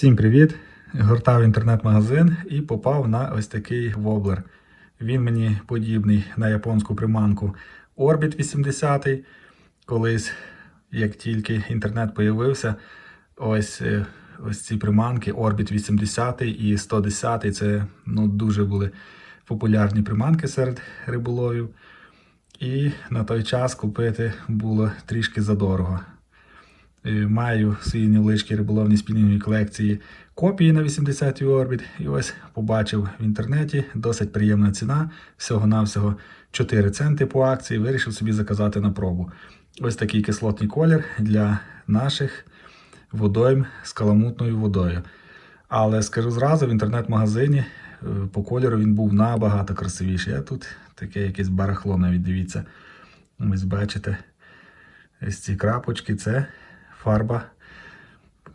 Всім привіт! Гортав інтернет-магазин і попав на ось такий воблер. Він мені подібний на японську приманку Orbit 80. Колись, як тільки інтернет появився, ось, е, ось ці приманки Orbit 80 і 110 це ну, дуже були популярні приманки серед риболовів. І на той час купити було трішки задорого. Е, Маю в своїй невеличкій риболовній спільній колекції копії на 80 Orbit. І ось побачив в інтернеті досить приємна ціна. Всього-навсього 4 центи по акції. Вирішив собі заказати на пробу. Ось такий кислотний колір для наших водойм з каламутною водою. Але скажу зразу, в інтернет-магазині е, по кольору він був набагато красивіший. А тут таке якесь барахло навіть дивіться. Ось бачите. Ось ці крапочки це фарба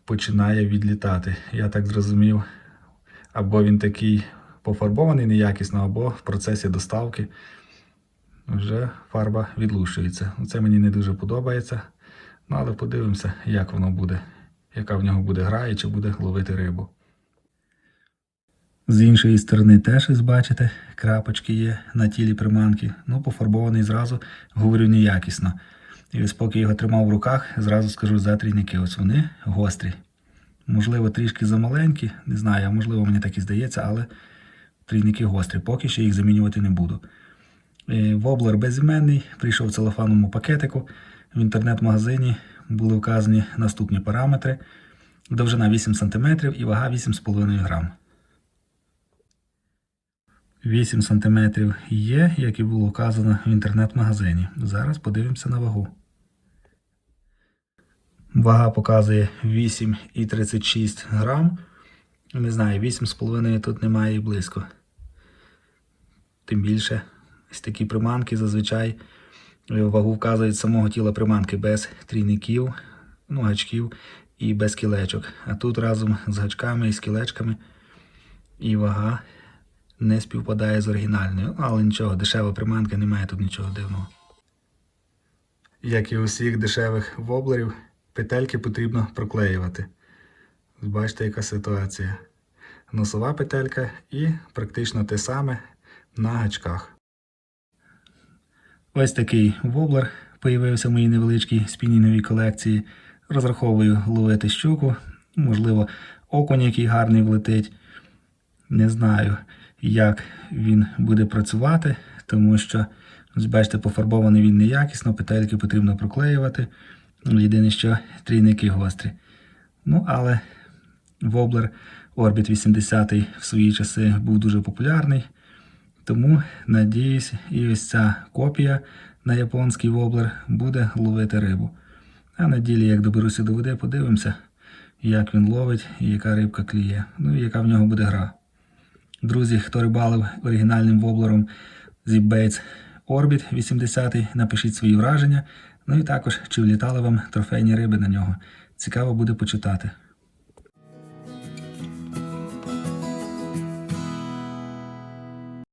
починає відлітати. Я так зрозумів, або він такий пофарбований неякісно, або в процесі доставки вже фарба відлущується. Це мені не дуже подобається. Ну, але подивимося, як воно буде, яка в нього буде гра і чи буде ловити рибу. З іншої сторони теж ось бачите, крапочки є на тілі приманки. Ну, пофарбований зразу, говорю, неякісно. І ось поки його тримав в руках, зразу скажу за трійники. Ось вони гострі. Можливо, трішки замаленькі, не знаю, можливо, мені так і здається, але трійники гострі. Поки що їх замінювати не буду. Е, Воблер безіменний, прийшов в целофановому пакетику. В інтернет-магазині були вказані наступні параметри. Довжина 8 см і вага 8,5 грам. 8 см є, як і було вказано в інтернет-магазині. Зараз подивимося на вагу. Вага показує 8,36 грам. Не знаю, 8,5 тут немає і близько. Тим більше, ось такі приманки зазвичай е, вагу вказують самого тіла приманки без трійників, ну, гачків і без кілечок. А тут разом з гачками і з кілечками і вага не співпадає з оригінальною. Але нічого, дешева приманка, немає тут нічого дивного. Як і у всіх дешевих воблерів, петельки потрібно проклеювати. Бачите, яка ситуація. Носова петелька і практично те саме на гачках. Ось такий воблер появився в моїй невеличкій спінінговій колекції. Розраховую ловити щуку, можливо, окунь, який гарний влетить. Не знаю, як він буде працювати, тому що, бачите, пофарбований він неякісно, петельки потрібно проклеювати. Єдине, що трійники гострі. Ну, але воблер Orbit 80 в свої часи був дуже популярний. Тому, надіюсь, і ось ця копія на японський воблер буде ловити рибу. А на ділі, як доберуся до води, подивимося, як він ловить і яка рибка кліє. Ну і яка в нього буде гра. Друзі, хто рибалив оригінальним воблером Zipbaits Orbit 80, напишіть свої враження. Ну і також, чи влітали вам трофейні риби на нього. Цікаво буде почитати.